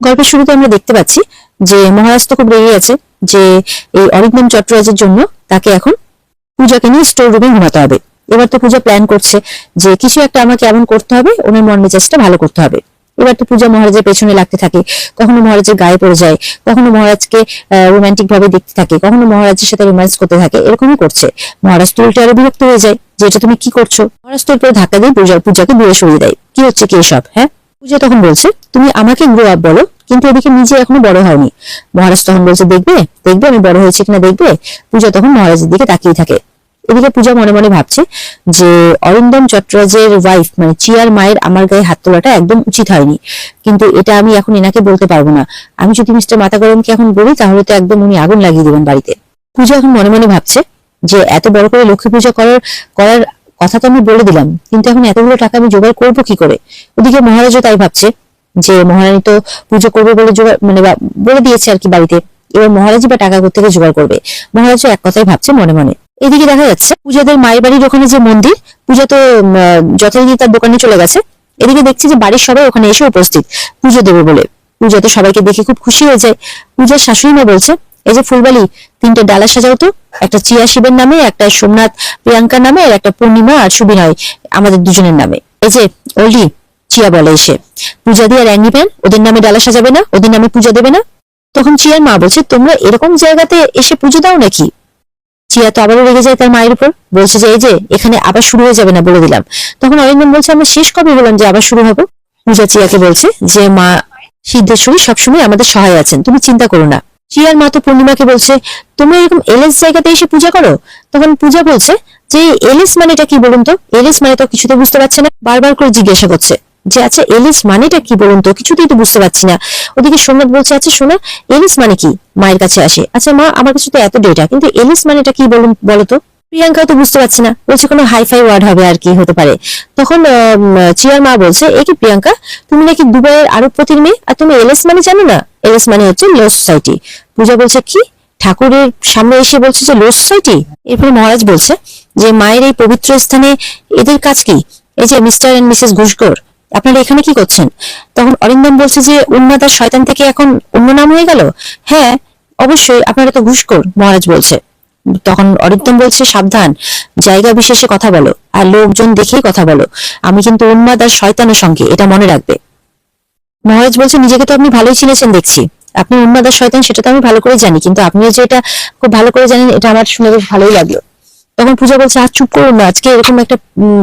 গল্পের শুরুতে আমরা দেখতে পাচ্ছি যে মহারাজ তো খুব রেগে গেছে যে এই অরিন্দম চট্টরাজের জন্য তাকে এখন পূজাকে নিয়ে স্টোর রুমে ঘুমাতে হবে। এবার তো পূজা প্ল্যান করছে যে কিছু একটা আমাকে এমন করতে হবে, ওনার মন মেজাজটা ভালো করতে হবে। এবার তো পূজা মহারাজের পেছনে লাগতে থাকে, কখনো মহারাজের গায়ে পড়ে যায়, কখনো মহারাজকে রোমান্টিক ভাবে দেখতে থাকে, কখনো মহারাজের সাথে রোম্যান্স করতে থাকে, এরকমই করছে। মহারাজ তো উল্টে আরও বিরক্ত হয়ে যায় যে এটা তুমি কি করছ? মহারাজ তো ধাক্কা দিয়ে পূজা, পূজাকে দূরে সরিয়ে দেয়। কি হচ্ছে কি এসব হ্যাঁ? পূজা তখন বলছে, তুমি আমাকে গ্রো আপ বলো। কিন্তু এদিকে নিজে এখনও বড় হয়নি। মহারাজ তখন বলছে, দেখবে? দেখবে? আমি বড় হয়েছি কিনা দেখবে? পূজা তখন মহারাজের দিকে তাকিয়ে থাকে। এদিকে পূজা মনে মনে ভাবছে যে, অরিন্দম চট্টরাজের ওয়াইফ মানে চিয়ার মায়ের আমার গায়ে হাত তোলাটা একদম উচিত হয়নি। কিন্তু এটা আমি এখন এনাকে বলতে পারব না। আমি যদি মিস্টার মাতা গরমকে এখন বলি, তাহলে তো একদম উনি আগুন লাগিয়ে দেবেন বাড়িতে। পূজা এখন মনে মনে ভাবছে যে, এত বড় করে লক্ষ্মী পূজা করার করার কথা তো আমি বলে দিলাম, কিন্তু এখন এতগুলো টাকা আমি জোগাড় করব কি করে? ওদিকে মহারাজও তাই ভাবছে, যে মহারানী তো পুজো করবে বলে জোগাড় মানে বলে দিয়েছে আর কি বাড়িতে, এবার মহারাজই বা টাকা থেকে জোগাড় করবে? মহারাজও এক কথাই ভাবছে মনে মনে। এদিকে দেখা যাচ্ছে, পূজাদের মায়ের বাড়ির ওখানে যে মন্দির, পূজা তো যথারীতি তার দোকানে চলে গেছে। এদিকে দেখছি যে বাড়ির সবাই ওখানে এসে উপস্থিত, পুজো দেবে বলে। পূজা তো সবাইকে দেখে খুব খুশি হয়ে যায়। পূজার শাশুড়ি মা বলছে এই যে ফুলবালি, তিনটে ডালা সাজাও তো, একটা চিয়া শিবের নামে, একটা সোমনাথ প্রিয়াঙ্কার নামে, আর একটা পূর্ণিমা আর সুবিনয়, আমাদের দুজনের নামে। এই যে ওল্ডি চিয়া বলে এসে। পূজা দিয়ে আর অ্যাঙ্গি প্যান, ওদের নামে ডালা সাজাবে না, ওদের নামে পূজা দেবে না। তখন চিয়ার মা বলছে, তোমরা এরকম জায়গাতে এসে পুজো দাও নাকি? চিয়া তো আবারও রেগে যায় তার মায়ের উপর, বলছে যে, এই যে, এখানে আবার শুরু হয়ে যাবে না, বলে দিলাম। তখন অরিন্দম বলছে, আমরা শেষ কবে বললাম যে আবার শুরু হব? পূজা চিয়াকে বলছে যে, মা সিদ্ধেশ্বরী সবসময় আমাদের সহায় আছেন, তুমি চিন্তা করো না। চিয়ার মা তো পূর্ণিমাকে বলছে তুমি এরকম এলএস জায়গাতে এসে পূজা করো? তখন পূজা বলছে যে এলএস মানেটা কি বলুন তো? এলএস মানে তো কিছুতে বুঝতে পারছে না। বারবার করে জিজ্ঞাসা করছে যে আচ্ছা এলিস মানেটা কি বলুন তো? কিছুতেই তো বুঝতে পারছি না। ওদিকে সোমনাথ বলছে আচ্ছা সোনা এলিস মানে কি? মায়ের কাছে আসে আচ্ছা মা, আমার কাছে তো এত ডেটা কিন্তু এলিস মানেটা কি বলুন বলতো প্রিয়াঙ্কাও তো বুঝতে পারছে না। বলছে কোনো হাইফাই ওয়ার্ড হবে আর কি হতে পারে। তখন চিয়ার মা বলছে, এ কি প্রিয়াঙ্কা? তুমি নাকি দুবাইয়ের আরবপতির মেয়ে? আর তুমি এলএস মানে জানো না? এলএস মানে হচ্ছে লো সোসাইটি পূজা বলছে, কি? ঠাকুরের সামনে এসে বলছে যে লো সোসাইটি এরপরে মহারাজ বলছে যে, মায়ের এই পবিত্র স্থানে এদের কাজ কি? এই যে মিস্টার এন্ড মিসেস ঘুষগোর আপনারা এখানে কি করছেন? তখন অরিন্দম বলছে যে, উন্মাদ আর শয়তান থেকে এখন অন্য নাম হয়ে গেল? হ্যাঁ অবশ্যই, আপনারা তো ঘুষখোর, মহারাজ বলছে। তখন অরিন্দম বলছে, সাবধান, জায়গা বিশেষে কথা বলো আর লোকজন দেখেই কথা বলো। আমি কিন্তু উন্মাদ আর শয়তানের সঙ্গে, এটা মনে রাখবে। মহারাজ বলছে, নিজেকে তো আপনি ভালোই চিনেছেন, দেখছি। আপনি উন্মাদ আর শয়তান, সেটা তো আমি ভালো করে জানি, কিন্তু আপনিও যে এটা খুব ভালো করে জানেন, এটা আমার শুনে বেশ ভালোই লাগল। তখন পূজা বলছে আজ চুপ করুন না, আজকে এরকম একটা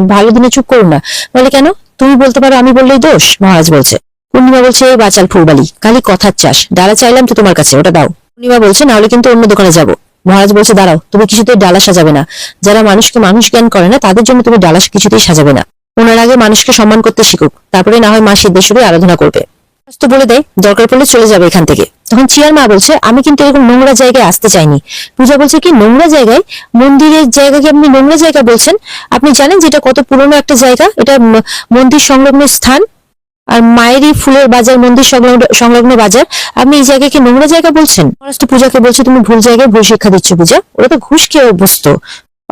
ভালো দিনে চুপ করুন না। বলে, কেন? তুমি বলতে পারো, আমি বললেই দোষ? মহারাজ বলছে। পূর্ণিমা বলছে, "এই বাচাল ফুলবালি খালি কথার চাষ, ডালা চাইলাম তো তোমার কাছে, ওটা দাও। পূর্ণিমা বলছে, নাহলে কিন্তু অন্য দোকানে যাব। মহারাজ বলছে, দাঁড়াও, তুমি কিছুতেই ডালা সাজাবে না। যারা মানুষকে মানুষ জ্ঞান করে না, তাদের জন্য তুমি ডালা কিছুতেই সাজাবে না। ওনার আগে মানুষকে সম্মান করতে শিখুক তারপরে না হয় মা সিদ্ধেশ্বরী আরাধনা করবে। তো বলে দেয়, দরকার পড়লে চলে যাবে এখান থেকে। তখন চিয়ার মা বলছে, আমি কিন্তু এরকম নোংরা জায়গায় আসতে চাইনি। পূজা বলছে, কি, নোংরা জায়গায়? মন্দিরের জায়গাকে আপনি নোংরা জায়গা বলছেন? আপনি জানেন যে এটা কত পুরনো একটা জায়গা? এটা মন্দির সংলগ্ন স্থান? আর মায়েরই ফুলের বাজার, মন্দির সংলগ্ন বাজার। আপনি এই জায়গাকে নোংরা জায়গা বলছেন? পূজাকে বলছে, তুমি ভুল জায়গায় ভুল শিক্ষা দিচ্ছ পূজা। ওরা তো ঘুষ খেয়ে অভ্যস্ত।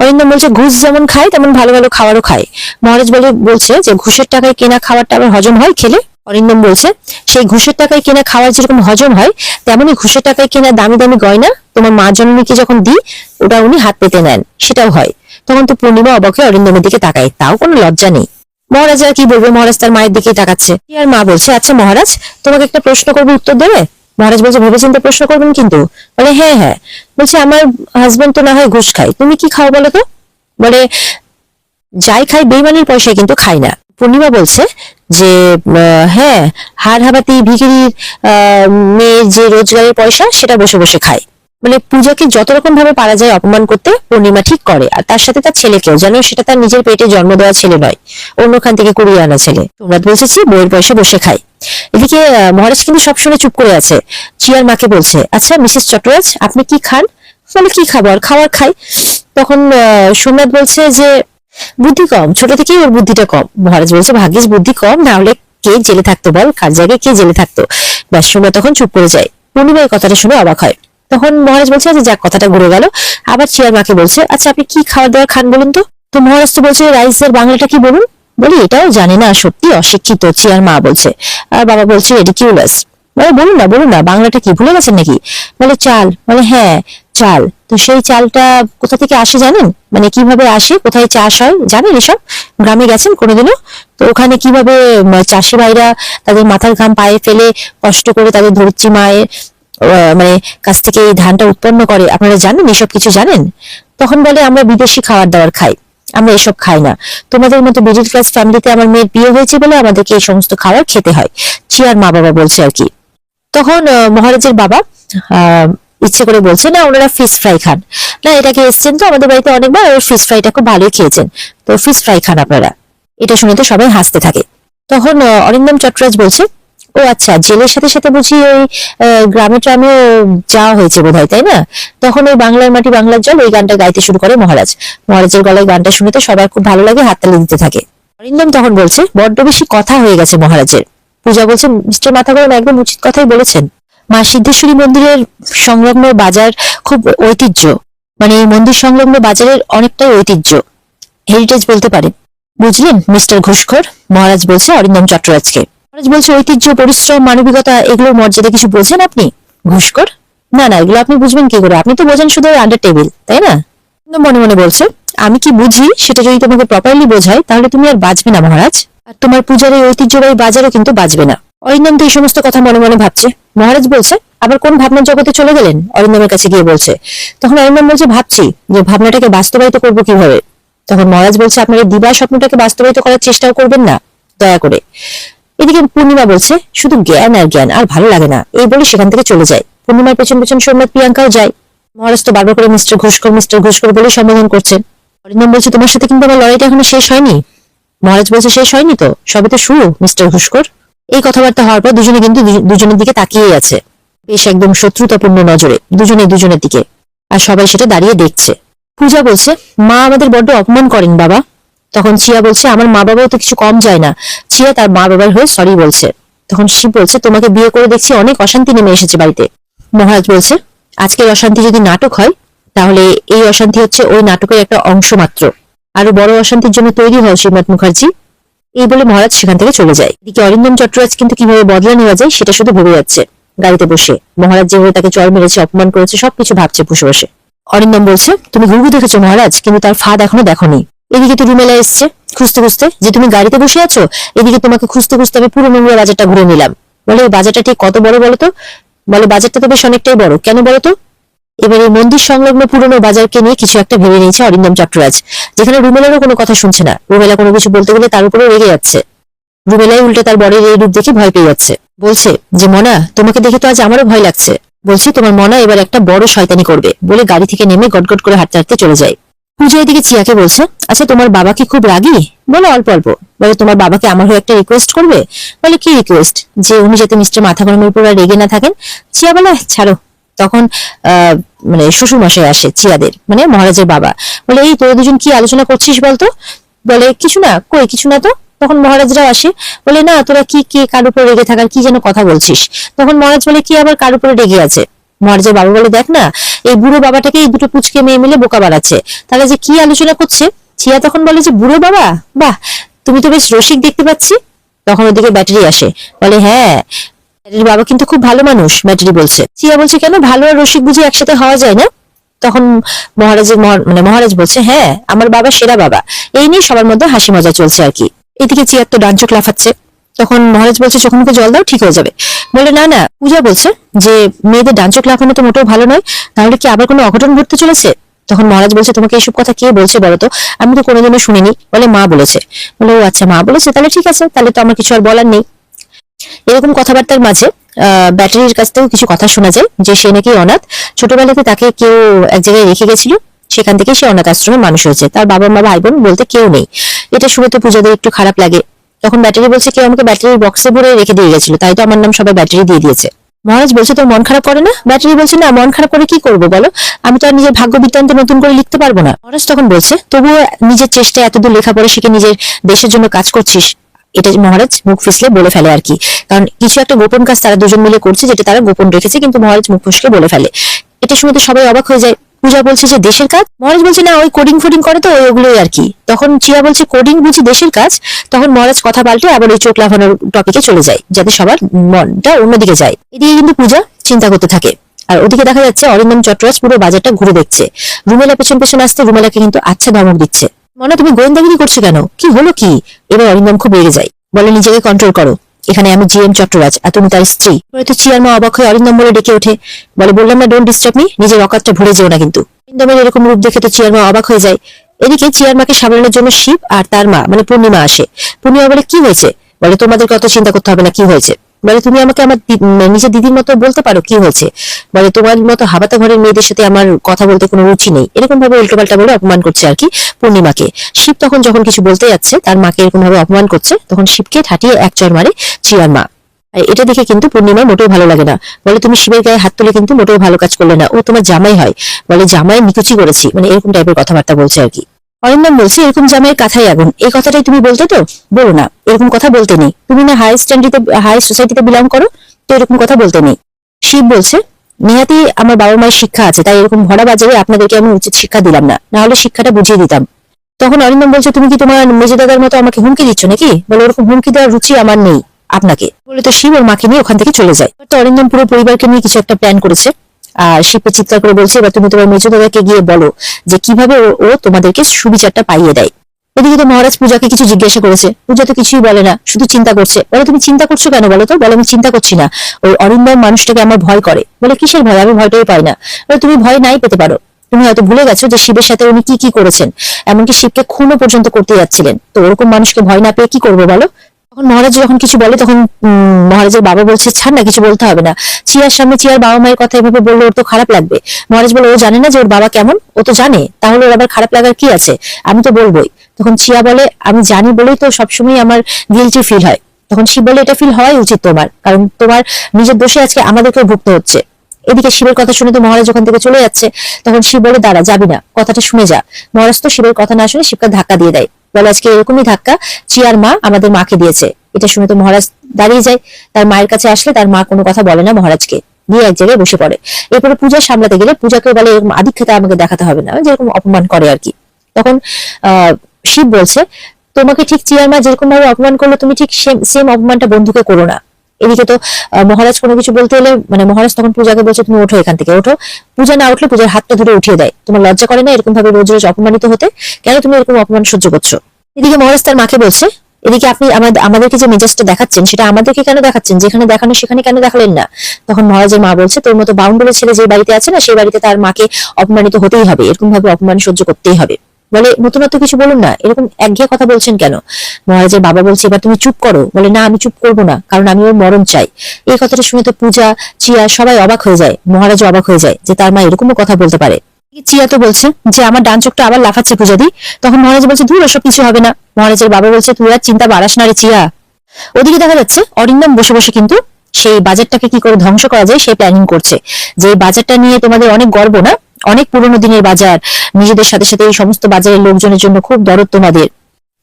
অরিন্দম বলছে, ঘুষ যেমন খায়, তেমন ভালো ভালো খাবারও খায়। মহারাজ বলে বলছে যে, ঘুষের টাকায় কেনা খাবারটা আবার হজম হয় খেলে? অরিন্দম বলছে, সেই ঘুষের টাকায় কেনা খাবার যেরকম হজম হয়, তেমনই ঘুষের টাকায় কেনা দামি দামি গয়না তোমার মা জননীকে যখন দিই, ওটা উনি হাত পেতে নেন, সেটাও হয়। তখন তো পূর্ণিমা অবাকে অরিন্দমের দিকে তাকায়, তাও কোনো লজ্জা নেই। মহারাজ আর কি বলবে? মহারাজ তার মায়ের দিকেই তাকাচ্ছে। আর মা বলছে? আচ্ছা মহারাজ, তোমাকে একটা প্রশ্ন করব উত্তর দেবে? মহারাজ বলছে, ভেবেচিন্তে প্রশ্ন করবেন কিন্তু। বলে হ্যাঁ হ্যাঁ। বলছে, আমার হাজবেন্ড তো না হয় ঘুষ খায়। তুমি কি খাও বলো তো? বলে, যাই খাই, বেইমানির পয়সায় কিন্তু খাই না। পূর্ণিমা বলছে যে হ্যাঁ হাড় হাবাতি ভিখিরির মেয়ের যে রোজগারের পয়সা, সেটা বসে বসে খায়। মানে পূজাকে যত রকম ভাবে পারা যায় অপমান করতে পূর্ণিমা ঠিক করে। আর তার সাথে তার ছেলেকেও, যেন সেটা তার নিজের পেটে জন্ম দেওয়া ছেলে নয়, অন্যখান থেকে কুড়িয়ে আনা ছেলে। তোমরা বলছে, বইয়ের পয়সা বসে খায়। এদিকে মহারাজ কিন্তু সবসময় চুপ করে আছে। চিয়ার মাকে বলছে আচ্ছা মিসেস চট্টরাজ আপনি কি খান? বলে কি খাব? আর খাবার খাই। তখন সোমনাথ বলছে যে, বুদ্ধি কম, ছোট থেকেই ওর বুদ্ধিটা কম। মহারাজ বলছে, ভাগ্যিস, বুদ্ধি কম, না হলে কে জেলে থাকতো বল? কার জায়গায় কে জেলে থাকতো? ব্যাস, সোমনাথ তখন চুপ করে যায়। পূর্ণিমা এই কথাটা শুনে অবাক হয়। তখন মহারাজ বলছে আচ্ছা যাক, কথাটা ঘুরে গেল। আবার চেয়ার মাকে বলছে আচ্ছা আপনি কি খাওয়া দাওয়া খান বলুন তো? তো মহারাজ তো বলছে, রাইসের বাংলাটা কি বলুন? বলি, এটাও জানি না, সত্যি অশিক্ষিত চেয়ার মা বলছে। আর বাবা বলছে রেডিকিউলাস বলে, বলুন না বলুন না, বাংলাটা কি, ভুলে গেছেন নাকি? বলে, চাল। বলে হ্যাঁ চাল। তো সেই চালটা কোথা থেকে আসে জানেন? মানে কীভাবে আসে, কোথায় চাষ হয়, জানেন এসব? গ্রামে গেছেন কোনোদিনও? তো ওখানে কীভাবে চাষি ভাইরা তাদের মাথার ঘাম পায়ে ফেলে কষ্ট করে তাদের ধরছি মায়ের মানে কাছ থেকে এই ধানটা উৎপন্ন করে, আপনারা জানেন, এসব কিছু জানেন? তখন বলে, আমরা বিদেশি খাবার দাবার খাই। আমরা এসব খাই না। তোমাদের মতো মিডিল ক্লাস ফ্যামিলিতে আমার মেয়ের বিয়ে হয়েছে বলে আমাদেরকে এই সমস্ত খাবার খেতে হয়। চিয়ার মা বাবা বলছে আর কি। তখন মহারাজের বাবা ইচ্ছে করে বলছে, না, ওনারা ফিশ ফ্রাই খান। না, এটাকে এসছেন তো, আমাদের বাড়িতে অনেকবার ওর ফিশ ফ্রাইটা খুব ভালোই খেয়েছেন। তো ফিশ ফ্রাই খান আপনারা। এটা শুনে তো সবাই হাসতে থাকে। তখন অরিন্দম চট্টরাজ বলছে ও আচ্ছা জেলের সাথে সাথে বুঝি ওই গ্রামে ট্রামে যাওয়া হয়েছে বোধহয়, তাই না? তখন ওই বাংলার মাটি, বাংলার জল, ওই গানটা গাইতে শুরু করে মহারাজ। মহারাজের গলায় গানটা শুনে তো সবার খুব ভালো লাগে, হাততালি দিতে থাকে। অরিন্দম তখন বলছে, বড্ড বেশি কথা হয়ে গেছে মহারাজের। পূজা বলছে, মিস্টার মাথা গরম একদম উচিত কথাই বলেছেন। মা সিদ্ধেশ্বরী মন্দিরের সংলগ্ন বাজার খুব ঐতিহ্য। মানে এই মন্দির সংলগ্ন বাজারের অনেকটাই ঐতিহ্য। হেরিটেজ বলতে পারেন বুঝলেন, মিস্টার ঘুষখোর মহারাজ বলছে, অরিন্দম চট্টরাজকে। মহারাজ বলছে, ঐতিহ্য, পরিশ্রম, মানবিকতা, এগুলোর মর্যাদা কিছু বোঝেন আপনি? ঘুষখোর? না না, এগুলো আপনি বুঝবেন কি করে? আপনি তো বোঝেন শুধু আন্ডার টেবিল তাই না? মনে মনে বলছে, আমি কি বুঝি? সেটা যদি তোমাকে প্রপারলি বোঝাই তাহলে তুমি আর বাঁচবে না মহারাজ। আর তোমার পূজার এই ঐতিহ্যবাহী বাজারও কিন্তু বাঁচবে না। অরিন্দম তো এই সমস্ত কথা মনে মনে ভাবছে। মহারাজ বলছে, আবার কোন ভাবনার জগতে চলে গেলেন? অরিন্দমের কাছে গিয়ে বলছে, তখন অরিন্দম বলছে, ভাবছি যে ভাবনাটাকে বাস্তবায়িত করব কীভাবে? তখন মহারাজ বলছে, আপনার এই দিবা স্বপ্নটাকে বাস্তবায়িত করার চেষ্টাও করবেন না, দয়া করে। এদিকে পূর্ণিমা বলছে, শুধু জ্ঞান আর জ্ঞান, আর ভালো লাগে না। এই বলে সেখান থেকে চলে যায়। পূর্ণিমার পেছন পেছন সোমনাথ প্রিয়াঙ্কাও যায়। মহারাজ তো বারবার করে মিস্টার ঘোষকর মিস্টার ঘোষকর বলে সম্বোধন করছেন অরিন্দম বলছে, তোমার সাথে কিন্তু আমার লড়াইটা এখনও শেষ হয়নি? মহারাজ বলছে, শেষ হয়নি তো সবে তো শুরু, মিস্টার ঘোষকর। এই কথাবার্তা হওয়ার পর দুজনে কিন্তু দুজনের দিকে তাকিয়েই আছে। বেশ একদম শত্রুতাপূর্ণ নজরে, দুজনে দুজনের দিকে। আর সবাই সেটা দাঁড়িয়ে দেখছে। পূজা বলছে, মা আমাদের বড্ড অপমান করেন বাবা। তখন চিয়া বলছে, আমার মা বাবাও তো কিছু কম যায় না। চিয়া তার মা বাবার হয়ে সরি বলছে। তখন শিব বলছে, তোমাকে বিয়ে করে দেখছি অনেক অশান্তি নেমে এসেছে বাড়িতে। মহারাজ বলছে আজকের অশান্তি যদি নাটক হয়, তাহলে এই অশান্তি হচ্ছে ওই নাটকের একটা অংশ মাত্র। আরও বড় অশান্তির জন্য তৈরি হয় শ্রীমৎ মুখার্জি। এই বলে মহারাজ সেখান থেকে চলে যায়। এদিকে অরিন্দম চট্টরাজ কিন্তু কীভাবে বদলা নেওয়া যায়, সেটা শুধু ভেবে যাচ্ছে। গাড়িতে বসে মহারাজ যেভাবে তাকে চর মেরেছে, অপমান করেছে, সবকিছু ভাবছে বসে বসে। অরিন্দম বলছে, তুমি ঘুঘু দেখেছ মহারাজ, কিন্তু তার ফাঁদ এখনও দেখোনি। এদিকে তো রুমেলা এসছে, খুঁজতে খুঁজতে। যে তুমি গাড়িতে বসে আছো, এদিকে তোমাকে খুঁজতে খুঁজতে আমি পুরো নোংরা বাজারটা ঘুরে নিলাম। বলে, এই বাজারটা ঠিক কত বড় বলো তো বলে, বাজারটা তো বেশ অনেকটাই বড়। কেন বলো তো এবার এই মন্দির সংলগ্ন পুরনো বাজারকে নিয়ে কিছু একটা ভেবে নিয়েছে অরিন্দম চট্টরাজ। যেখানে রুমেলারও কোনো কথা শুনছে না। রুমেলা কোনো কিছু বলতে গেলে তার উপরে রেগে যাচ্ছে। রুমেলাই উল্টে তার বরের এই রূপ দেখে ভয় পেয়ে যাচ্ছে। বলছে, যে মনা, তোমাকে দেখে তো আজ আমারও ভয় লাগছে। বলছি, তোমার মনা এবার একটা বড় শয়তানি করবে। বলে গাড়ি থেকে নেমে গটগট করে হাঁটতে হাঁটতে চলে যায়। পূজা এদিকে চিয়াকে বলছে আচ্ছা তোমার বাবা কি খুব রাগী? বলো অল্প অল্প। বলে, তোমার বাবাকে আমার হয়ে একটা রিকোয়েস্ট করবে? বলে, কি রিকোয়েস্ট যে উনি যাতে মিস্টার মাথা গরমের উপর রেগে না থাকেন। চিয়া, বলে, ছাড়ো। তখন মানে শ্বশুর মশাই আসে চিয়াদের মানে মহারাজের বাবা। বলে, এই তোরা দুজন কি আলোচনা করছিস বলতো? বলে, কিছু না। কই, কিছু না তো? তখন মহারাজরাও আসে। বলে, না, তোরা কি, কে কার উপরে রেগে থাকার, কি যেন কথা বলছিস? তখন মহারাজ বলে, কি আবার কার উপরে রেগে আছে? মহারাজের বাবা বলে, দেখ না, এই বুড়ো বাবাটাকে এই দুটো পুচকে মেয়ে মিলে বোকা বাড়াচ্ছে তাহলে যে কি আলোচনা করছে? চিয়া তখন বলে, যে বুড়ো বাবা? বাহ, তুমি তো বেশ রসিক দেখতে পাচ্ছি। তখন ওদিকে ব্যাটারি আসে, বলে হ্যাঁ ব্যাটারির বাবা কিন্তু খুব ভালো মানুষ, ব্যাটারি বলছে। চিয়া বলছে, কেন? ভালো আর রসিক বুঝি একসাথে হওয়া যায় না? তখন মহারাজের মহা- মানে মহারাজ বলছে হ্যাঁ আমার বাবা সেরা বাবা। এই নিয়ে সবার মধ্যে হাসি মজা চলছে আর কি। এদিকে চিয়ার তো ডান চোখ লাফাচ্ছে। তখন মহারাজ বলছে চোখ মুখে জল দাও, ঠিক হয়ে যাবে। বলে না না পূজা বলছে যে মেয়েদের ডান চোখ লাফানো তো মোটেও ভালো নয় তাহলে কি আবার কোনো অঘটন ঘটতে চলেছে? তখন মহারাজ বলছে তোমাকে এইসব কথা কে বলছে বলো তো? আমি তো কোনোদিনও শুনিনি। বলে মা বলেছে। বলে ও আচ্ছা মা বলেছে তাহলে ঠিক আছে তাহলে তো আমার কিছু আর বলার নেই। এরকম কথাবার্তার মাঝে আহ, ব্যাটারির কাছ থেকেও কিছু কথা শোনা যায় যে সে নাকি অনাথ। ছোটবেলাতে তাকে কেউ এক জায়গায় রেখে গেছিল সেখান থেকে সে অনাথ আশ্রমে মানুষ হয়েছে। তার বাবা মা ভাই বোন বলতে কেউ নেই। এটা শুনে তো পূজাদের একটু খারাপ লাগে। তখন ব্যাটারি বলছে, কেউ আমাকে ব্যাটারির বক্সে ভরে রেখে দিয়ে গেছিল, তাই তো আমার নাম সবাই ব্যাটারি দিয়ে দিয়েছে। মহারাজ বলছে, তোর মন খারাপ করে না? ব্যাটারি বলছে, না, মন খারাপ করে কি করব বলো? আমি তো আর নিজের ভাগ্য বৃত্তান্ত নতুন করে লিখতে পারব না। মহারাজ তখন বলছে, তবুও নিজের চেষ্টায় এতদূর লেখাপড়া শিখে নিজের দেশের জন্য কাজ করছিস? এটা মহারাজ মুখ ফিসলে বলে ফেলে আর কি। কারণ কিছু একটা গোপন কাজ তারা দুজন মিলে করছে, যেটা তারা গোপন রেখেছে, কিন্তু মহারাজ মুখ ফসকে বলে ফেলে। এটা শুনে তো সবাই অবাক হয়ে যায়। পূজা বলছে যে দেশের কাজ। মহারাজ বলছে, না, ওই কোডিং ফোডিং করে তো, ওই ওগুলোই আর কি। তখন চিয়া বলছে কোডিং বুঝি দেশের কাজ? তখন মহারাজ কথা পাল্টে আবার ওই চোখ লাফানোর টপিকে চলে যায়, যাতে সবার মনটা অন্যদিকে যায়। এদিকে কিন্তু পূজা চিন্তা করতে থাকে। আর ওদিকে দেখা যাচ্ছে, অরিন্দম চট্টরাজ পুরো বাজারটা ঘুরে দেখছে। রুমেলা পেছন পেছন আসতে রুমেলাকে কিন্তু আচ্ছা ধমক দিচ্ছে। মনে, তুমি গোয়েন্দাগিরি করছ কেন? কি হলো কি? এবার অরিন্দম খুব রেগে যায়। বলে, নিজেকে কন্ট্রোল করো। এখানে আমি জিএম চট্টরাজ আর তুমি তার স্ত্রী। হয়তো চিয়ার মা অবাক হয়ে অরিন্দম বলে ডেকে ওঠে। বলে, বললাম না ডোন্ট ডিস্টার্ব মি নিজের অকাতটা ভরে যেও না কিন্তু। অরিন্দমের এরকম রূপ দেখে তো চিয়ার মা অবাক হয়ে যায়। এদিকে চিয়ার মাকে সামলানোর জন্য শিব আর তার মা মানে পূর্ণিমা আসে। পূর্ণিমা বলে, কি হয়েছে? বলে তোমাদের কত চিন্তা করতে হবে না, কি হয়েছে? বলে তুমি আমাকে আমার উম, নিজের দিদির মতো বলতে পারো কি হয়েছে? বলে তোমার মতো হাবাতা ঘরের মেয়েদের সাথে আমার কথা বলতে কোনো রুচি নেই। এরকম ভাবে উল্টোপাল্টা বলে অপমান করছে আর কি পূর্ণিমাকে। শিব তখন যখন কিছু বলতে যাচ্ছে তার মাকে এরকম ভাবে অপমান করছে তখন শিবকে ঠাটিয়ে এক চর মারে চিয়ার মা। এটা দেখে কিন্তু পূর্ণিমা মোটেও ভালো লাগে না। বলে তুমি শিবের গায়ে হাত তুলে কিন্তু মোটেও ভালো কাজ করলে না। ও তোমার জামাই হয়। বলে জামাই নিকুচি করেছি। মানে এরকম টাইপের কথাবার্তা বলছে আর কি। অরিন্দম বলছি, এরকম জামাইয়ের কথাই আগুন। এই কথাটাই তুমি বলতে তো? বলো না, এরকম কথা বলতে নেই। তুমি না হাই স্ট্যান্ডার্ডিতে হাই সোসাইটিতে বিলং করো, তো এরকম কথা বলতে নেই। শিব বলছে, নিহাতি আমার বাবা মায়ের শিক্ষা আছে, তাই এরকম ভরা বাজারে আপনাদেরকে আমি উচিত শিক্ষা দিলাম না। না হলে শিক্ষাটা বুঝিয়ে দিতাম। তখন অরিন্দম বলছে, তুমি কি তোমার মেজে দাদার মতো আমাকে হুমকি দিচ্ছ নাকি? বলে, ওরকম হুমকি দেওয়ার রুচি আমার নেই আপনাকে। বলে তো শিব ওর মাকে নিয়ে ওখান থেকে চলে যায়। তো অরিন্দম পুরো পরিবারকে নিয়ে কিছু একটা প্ল্যান করেছে। শিবকে চিৎকার করে বলছে, এবার তুমি তোমার মেজো দাদাকে গিয়ে বলো যে কীভাবে ও তোমাদেরকে সুবিচারটা পাইয়ে দেয়। এদিকে তো মহারাজ পূজাকে কিছু জিজ্ঞাসা করেছে। পূজা তো কিছুই বলে না, শুধু চিন্তা করছে। বলে, তুমি চিন্তা করছ কেন বলো তো? বলে, আমি চিন্তা করছি না। ওই অরিন্দম মানুষটাকে আমার ভয় করে। বলে, কিসের ভয়? আমি ভয়টাই পাই না। বলে, তুমি ভয় নাই পেতে পারো। তুমি হয়তো ভুলে গেছো যে শিবের সাথে উনি কি কি করেছেন। এমনকি শিবকে খুনও পর্যন্ত করতে যাচ্ছিলেন। তো ওরকম মানুষকে ভয় না পেয়ে কি করবে বলো? তখন মহারাজ যখন কিছু বলে, তখন মহারাজের বাবা বলছে, ছাড় না, কিছু বলতে হবে না। চিয়ার সামনে চিয়ার বাবা মায়ের কথা এভাবে বললে ওর তো খারাপ লাগবে। মহারাজ বলে, ও জানে না যে ওর বাবা কেমন? ও তো জানে। তাহলে ওর আবার খারাপ লাগার কি আছে? আমি তো বলবোই। তখন চিয়া বলে, আমি জানি বলেই তো সবসময় আমার গিলটি ফিল হয়। তখন শিব বলে, এটা ফিল হওয়াই উচিত তোমার, কারণ তোমার নিজের দোষে আজকে আমাদেরকেও ভুগতে হচ্ছে। এদিকে শিবের কথা শুনে তো মহারাজ ওখান থেকে চলে যাচ্ছে। তখন শিব বলে, দাঁড়া, যাবি না। কথাটা শুনে যা। মহারাজ তো শিবের কথা না শুনে শিবকে ধাক্কা দিয়ে দেয়। বলে আজকে এরকমই ধাক্কা, চিয়ার মা আমাদের মাকে দিয়েছে। এটা শুনে তো মহারাজ দাঁড়িয়ে যায়। তার মায়ের কাছে আসলে তার মা কোনো কথা বলে না মহারাজকে। নিয়ে এক জায়গায় বসে পড়ে। এরপরে পূজা সামলাতে গেলে পূজাকে বলে, এরকম আধিক্ষেতা আমাকে দেখাতে হবে না। যেরকম অপমান করে আর কি। তখন শিব বলছে, তোমাকে ঠিক চিয়ার মা যেরকম ভাবে অপমান করল, তুমি ঠিক সেম অপমানটা বন্ধুকে করো না। এদিকে তো মহারাজ কোনো কিছু বলতে এলে মানে মহারাজ তখন পূজাকে বলছে, তুমি ওঠো এখান থেকে, ওঠো। পূজা না উঠলে পূজার হাতটা ধরে উঠিয়ে দেয়। তোমার লজ্জা করে না এরকম ভাবে রোজ রোজ অপমানিত হতে? কেন তুমি এরকম অপমান সহ্য করছ? এদিকে মহারাজ তার মাকে বলছে, এদিকে আপনি আমাদের আমাদেরকে যে মেজাজটা দেখাচ্ছেন, সেটা আমাদেরকে কেন দেখাচ্ছেন? যেখানে দেখানো সেখানে কেন দেখালেন না? তখন মহারাজের মা বলছে, তোর মতো বাউন্ডারি ছেলে যে বাড়িতে আছে না, সেই বাড়িতে তার মাকে অপমানিত হতেই হবে। এরকম ভাবে অপমান সহ্য করতেই হবে। বলে নতুনত্ব কিছু বলুন না। এরকম একঘেয়ে কথা বলছেন কেন? মহারাজের বাবা বলছে, এবার তুমি চুপ করো। বলে, না, আমি চুপ করব না, কারণ আমি ওর মরণ চাই। এই কথাটা শুনে তো পূজা, চিয়া সবাই অবাক হয়ে যায়। মহারাজ অবাক হয়ে যায় যে তার মা এরকমও কথা বলতে পারে। চিয়া তো বলছে যে, আমার ডান চোখটা আবার লাফাচ্ছে পূজা পূজাদি তখন মহারাজ বলছে দূর ওসব কিছু হবে না। মহারাজের বাবা বলছে, তুই আর চিন্তা বাড়াস না রে চিয়া। ওদিকে দেখা যাচ্ছে, অরিন্দম বসে বসে কিন্তু সেই বাজারটাকে কি করে ধ্বংস করা যায় সেই প্ল্যানিং করছে। যে বাজারটা নিয়ে তোমাদের অনেক গর্ব না? অনেক পুরনো দিনের বাজার। নিজেদের সাথে সাথে এই সমস্ত বাজারের লোকজনের জন্য খুব দরদ তোমাদের।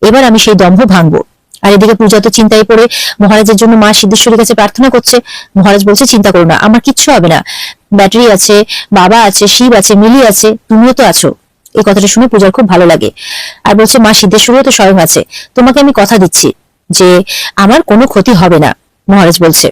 এবার আমি সেই দম্ভ ভাঙবো। আর এদিকে পূজা তো চিন্তায় পড়ে, মহারাজের জন্য মা সিদ্ধেশ্বরীর কাছে প্রার্থনা করছে। মহারাজ বলছে, চিন্তা করো না, আমার কিচ্ছু হবে না। ব্যাটারি আছে, বাবা আছে, শিব আছে, মিলি আছে, তুমিও তো আছো। এই কথাটা শুনে পূজার খুব ভালো লাগে। আর বলছে, মা সিদ্ধেশ্বরীও তো স্বয়ং আছে। তোমাকে আমি কথা দিচ্ছি যে আমার কোনো ক্ষতি হবে না। মহারাজ বলছে।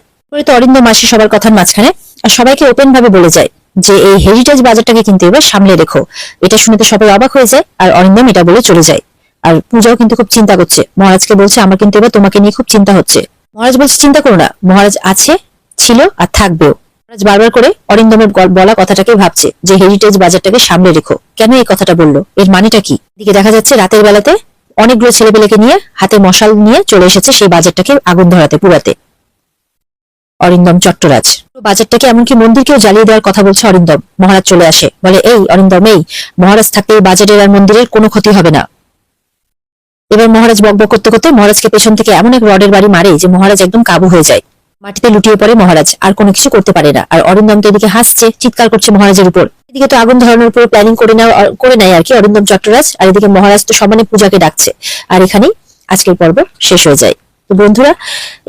তো অরিন্দ মাসি সবার কথার মাঝখানে আর সবাইকে ওপেন ভাবে বলে যায়। যে এই হেরিটেজ বাজারটাকে কিন্তু এবার সামলে রেখো। এটা শুনে তো সবাই অবাক হয়ে যায়, আর অরিন্দম এটা বলে চলে যায়। আর পূজাও কিন্তু খুব চিন্তা করছে। মহারাজকে বলছে, আমার কিন্তু এবার তোমাকে নিয়ে খুব চিন্তা হচ্ছে। মহারাজ বলছে, চিন্তা করো না। মহারাজ আছে, ছিল আর থাকবেও। মহারাজ বারবার করে অরিন্দমের বলা কথাটাকে ভাবছে, যে হেরিটেজ বাজারটাকে সামলে রেখো। কেন এই কথাটা বলল? এর মানেটা কি? দিকে দেখা যাচ্ছে, রাতের বেলাতে অনেকগুলো ছেলেপেলেকে নিয়ে, হাতে মশাল নিয়ে চলে এসেছে সেই বাজারটাকে আগুন ধরাতে, পুরাতে। অরিন্দম চট্টরাজ। বাজারটাকে এমনকি মন্দিরকেও জ্বালিয়ে দেওয়ার কথা বলছে অরিন্দম। মহারাজ চলে আসে। বলে, এই, অরিন্দম, এই, মহারাজ থাকতে এই বাজারের আর মন্দিরের কোনো ক্ষতি হবে না। এবার মহারাজ বকবক করতে করতে মহারাজকে পেছন থেকে এমন এক রডের বাড়ি মারে যে মহারাজ একদম কাবু হয়ে যায়। মাটিতে লুটিয়ে পড়ে মহারাজ, আর কোনো কিছু করতে পারে না। আর অরিন্দম তো এদিকে হাসছে, চিৎকার করছে মহারাজের উপর। এদিকে তো আগুন ধরানোর উপর প্ল্যানিং করে নেওয়া করে নেয় আর কি অরিন্দম চট্টরাজ। আর এদিকে মহারাজ তো সমানে পূজাকে ডাকছে। আর এখানেই আজকের পর্ব শেষ হয়ে যায়। তো বন্ধুরা,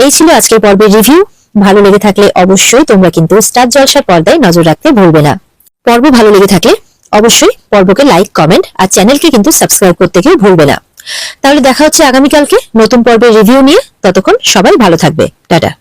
এই ছিল আজকের পর্বের রিভিউ ভালো লেগে থাকলে অবশ্যই তোমরা কিন্তু স্টার জলসা পর্দায় নজর রাখতে ভুলবে না। পর্ব ভালো লেগে থাকলে অবশ্যই পর্বকে লাইক, কমেন্ট আর চ্যানেলকে কিন্তু সাবস্ক্রাইব করতে কেউ ভুলবে না। তাহলে দেখা হচ্ছে আগামীকালকে নতুন পর্বের রিভিউ নিয়ে। ততক্ষণ সবাই ভালো থাকবে। টাটা।